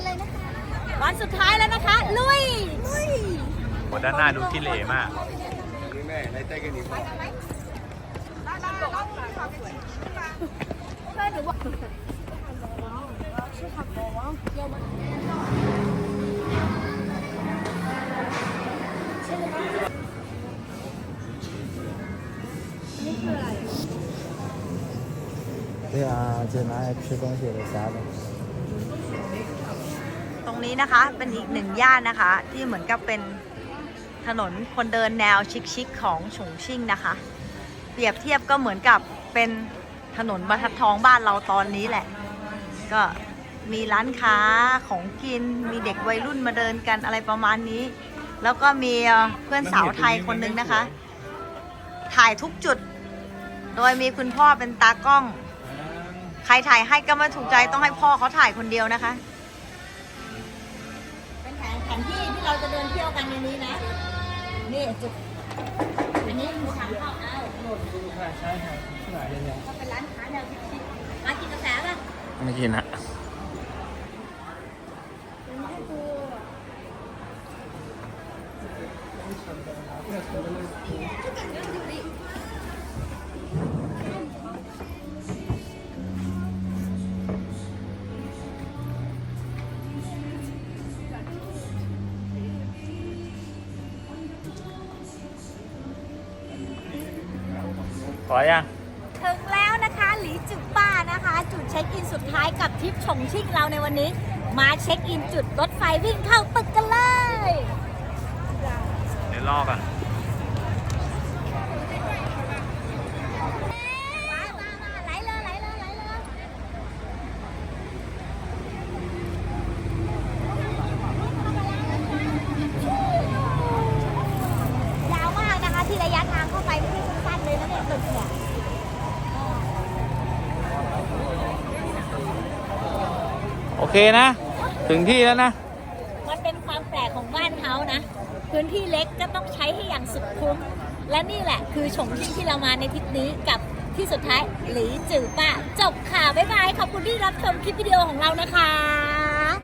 กันเลยนะคะ วันสุดท้ายแล้วนะคะ ลุย ลุย โหด้านหน้าดูที่เหร่มาก 对啊，就拿来吃东西的啥的。 รงนี้นะคะ เป็นอีกหนึ่งย่านนะคะ ที่เหมือนกับเป็นถนนคนเดินแนวชิคๆของฉงชิ่งนะคะ เปรียบเทียบก็เหมือนกับเป็นถนนบรรทัดทองบ้านเราตอนนี้แหละ ก็มีร้านค้าของกินมีเด็กวัยรุ่นมาเดินกันอะไรประมาณนี้ แล้วก็มีเพื่อนสาวไทยคนนึงนะคะ ถ่ายทุกจุด โดยมีคุณพ่อเป็นตากล้อง ใครถ่ายให้ก็ไม่ถูกใจต้องให้พ่อเขาถ่ายคนเดียวนะคะ นแผนแผนที่ที่เราจะเดินเที่ยวกันในนี้นะ นี่จุดอันนี้มีทางเข้าอ้าวหมดก็เป็นร้านค้าแนวชิคๆมากินกาแฟป่ะไม่กินอะพอ ยังถึงแล้วนะคะหลีจุป้านะคะ จุดเช็คอินสุดท้ายกับทริปฉงชิ่งเราในวันนี้ มาเช็คอินจุดรถไฟวิ่งเข้าตึกกันเลย เดี๋ยวรอก่อน มามามาไหลเลยไหลเลยไหลเลยยาวมากนะคะ ที่ระยะทางเข้าไปไม่ใช่สั้นๆเลยนะเนี่ยตึกเนี่ย โอเคนะ ถึงที่แล้วนะ มันเป็นความแปลกของบ้านเขานะ พื้นที่เล็กก็ต้องใช้ให้อย่างสุดคุ้ม และนี่แหละคือชงชิ่งที่เรามาในทริปนี้กับที่สุดท้ายหลีจือป้า จบค่ะ บ๊ายบาย ขอบคุณที่รับชมคลิปวิดีโอของเรานะคะ